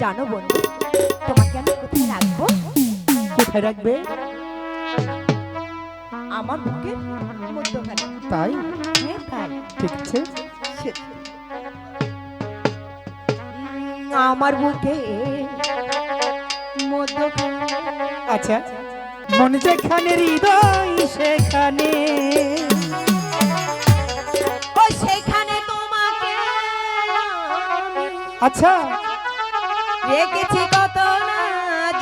জানো বন্ধু তোমাকে আমি কোথায় রাখব? কোথায় রাখবে? আমার বুকের মধ্যখানে। তাই? হ্যাঁ তাই। ঠিক আছে। আমার বুকে মধ্যখানে। আচ্ছা। মন যেখানে হৃদয় সেখানে। ও সেখানে তোমাকে আচ্ছা। রেখেছি কত না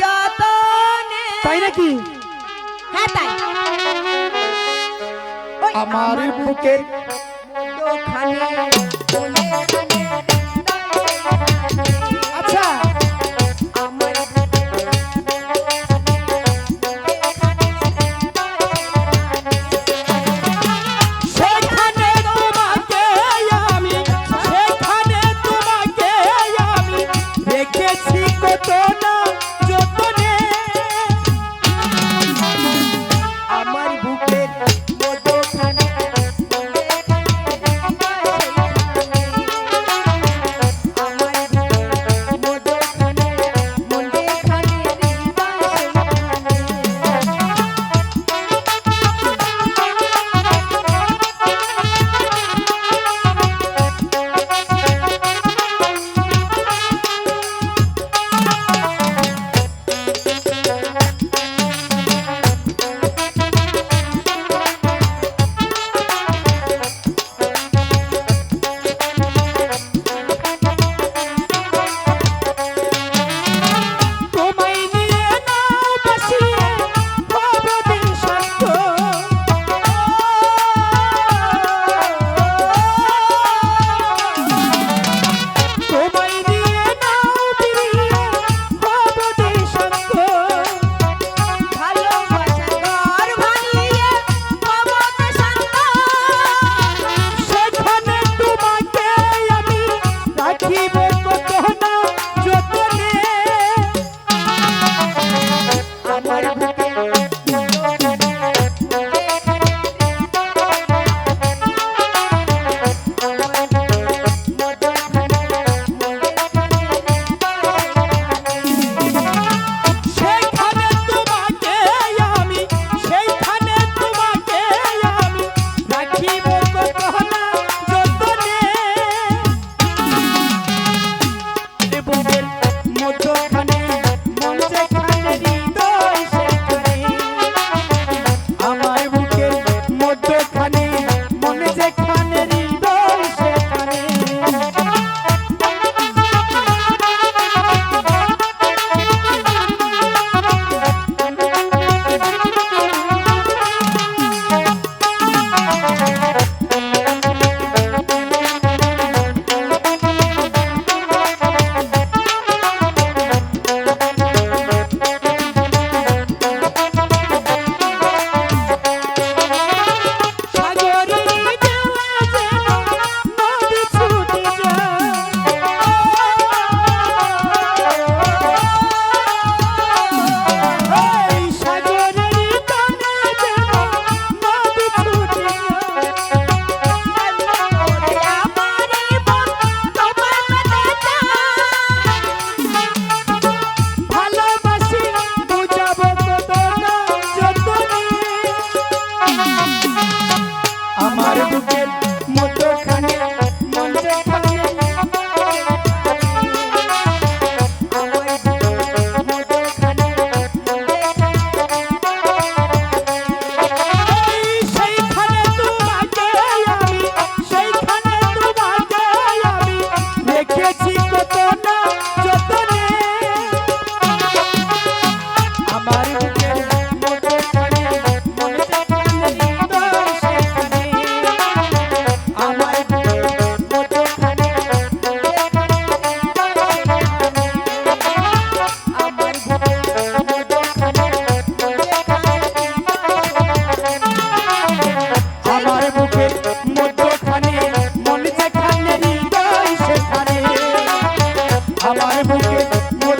যতনে। তাই নাকি? হ্যাঁ তাই। আমার বুকের মধ্যখানে আমার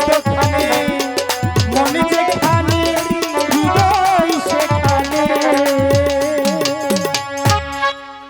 করতে